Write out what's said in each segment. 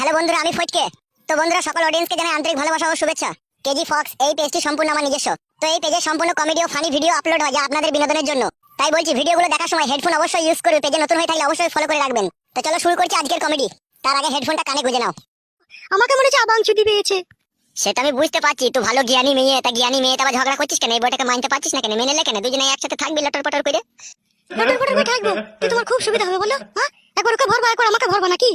Hello বন্ধুরা আমি ফটকে। তো বন্ধুরা সকল অডিয়েন্সকে জানাই আন্তরিক ভালোবাসা ও শুভেচ্ছা। কেজি ফক্স এই পেজটি সম্পূর্ণ আমার নিজস্ব। তো এই পেজে সম্পূর্ণ কমেডি ও ফানি ভিডিও আপলোড হয় যা আপনাদের বিনোদনের জন্য। তাই বলছি ভিডিওগুলো দেখার সময় হেডফোন অবশ্যই ইউজ করবে পেজে নতুন হয়ে থাকলে অবশ্যই ফলো করে রাখবেন। তো চলো শুরু করছি আজকের কমেডি তার আগে হেডফোনটা কানে গুঁজে নাও। আমাকে মনে হচ্ছে আবাং ছুটি পেয়েছে। সেটা আমি বুঝতে পারছি তুই ভালো জ্ঞানী মেয়ে তা জ্ঞানী মেয়ে আবার ঝগড়া করছিস কেন? এই বইটাকে মানতে পারছিস না কেন? মেনে লে কেন? দুজনে একসাথে থাকবি লটর পটর করে? লটর পটর করে থাকব? তো তোমার খুব সুবিধা হবে বলো হ্যাঁ? একবার ওকে ভরবো একবার আমাকে ভরবো নাকি?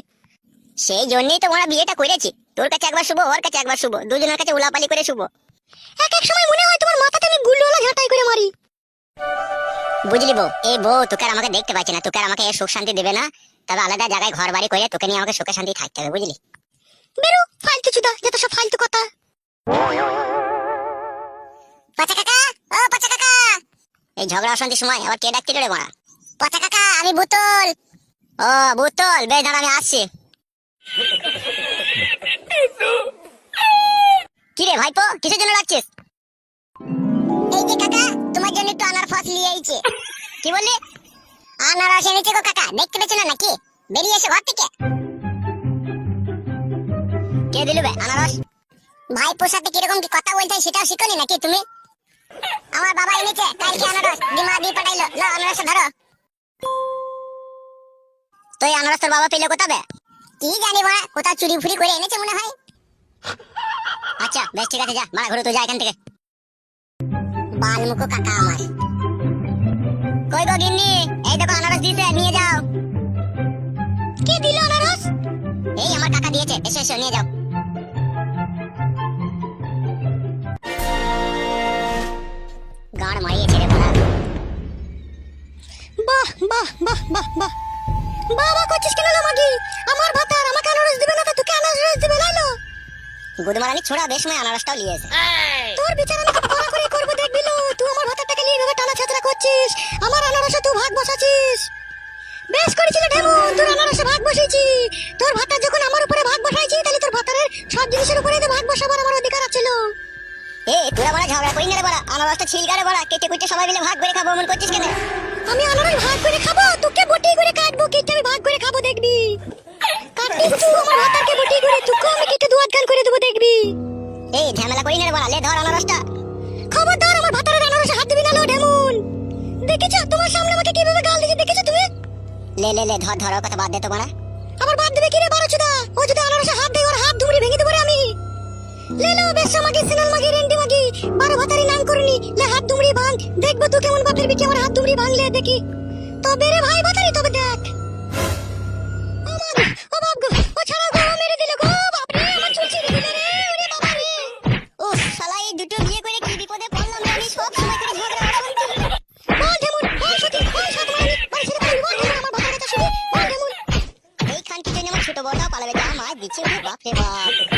সেই জন্যই তো ওরা বিয়েটা করেছি। তোর কাছে একবার শুভ, ওর কাছে একবার শুভ। দুজনের কাছে উলাপালি করে শুভ। এক এক সময় মনে হয় তোমার মাথাতে আমি গুল্লোলা ঝাঁটাই করে মারি। বুঝলি বউ এই বউ, তোকে আর আমাকে দেখতে পাচ্ছি না। তোকে আর আমাকে সুখ শান্তি দেবে না। তবে আলাদা জায়গায় ঘর বাড়ি করে তোকে নিয়ে আমাকে সুখে শান্তি থাকতে হবে, বুঝলি? বেরো, ফালতু চুদা যত সব ফালতু কথা। পাচা কাকা, ও পাচা কাকা। এই ঝগড়া অশান্তির সময় আবার কে ডাকতে রে মারা পাচা কাকা, আমি বুতল। ও, বুতল, বেশ দাঁড়া, আমি আসছি। কি রে ভাইপো কিসের জন্য ডাকছিস? এই যে কাকা তোমার জন্য একটু আনার ফস নিয়ে আইছে কি বললি? আনারস এনেছে গো কাকা দেখতে পেছো না নাকি? বেরিয়ে এসে ঘর থেকে। কে দিল বে আনারস ভাইপোর সাথে কীরকম কি কথা বলতে হয় সেটাও শিখনি নাকি তুমি? আমার বাবা এনেছে কালকে আনারস দিমা দি পাঠাইলো। লো আনারস ধরো। তো এই আনারস তোর বাবা পেলে কোথাবে কি জানি বড়া কোথাও চুরি ফুরি করে এনেছে মনে হয়। আচ্ছা বেশ, ঠিক আছে, যা মারা ঘুরে তো যা এখান থেকে। বালমুখো কাকা আমার। কই গো গিন্নি? এই দেখো আনারস দিয়েছে, নিয়ে যাও। কে দিল আনারস? এই আমার কাকা দিয়েছে, এসো এসো, নিয়ে যাও। বাবা করছিস কেন লো মাগি? আমার ভাতার আমাকে আনারস দিবে না তো তোকে আনারস দিবে লাইলো গুদমারানি ছোড়া বেশ আনারসটাও তোর বিচার আমি খুব কড়া করে করব দেখবি লো তুই আমার ভাতারটাকে নিয়ে ভেবে টানা ছাতরা করছিস। আমার আনারসে তুই ভাগ বসাছিস বেশ করেছিল ঢেমন তোর আনারসে ভাগ তোর ভাতার যখন আমার উপরে ভাগ বসাইছি তাহলে তোর ভাতারের সব জিনিসের উপরে তো ভাগ বসাবার আমার অধিকার ছিল এ তোরা বড়া ঝগড়া করি না রে বড়া। আনারসটা ছিলগারে বড়া কেটে কুটে সবাই মিলে ভাগ করে খাব এমন করছিস কেন? আমি আনারস ভাগ করে খাব তোকে বটি করে আমি ভাগ করে খাব দেখবি। কাটিস তুই আমার ভাতারকে বটি করে তোকে আমি কেটে দুয়াত গান করে দেবো দেখবি। এই ঝামেলা করি না রে বড়া লে ধর আনারসটা। খবরদার আমার ভাতারের আনারসে হাত দিবি না লো ঢেমন দেখেছ? তোমার সামনে আমাকে কীভাবে গাল দিয়েছে দেখেছ তুমি? লে লে লে ধর ধর কথা বাদ দে তো বড়া। আবার বাদ দেবে কি রে বারো চুদা ও যদি আনারসে হাত দেয় ওর হাত ধুমড়ি ভেঙে দেবো রে আমি। লে লো বেশ মাগি সিনাল মাগি রেন্টি মাগি। বারো ভাতারি নাম করনি। লে হাত ধুমড়ি ভাঙ। দেখব তুই কেমন বাপের বিকে আমার হাত ধুমড়ি ভাঙলে দেখি। তবে রে ভাই ভাতারি তবে দেখ। দিচ্ছে বাপ বাপ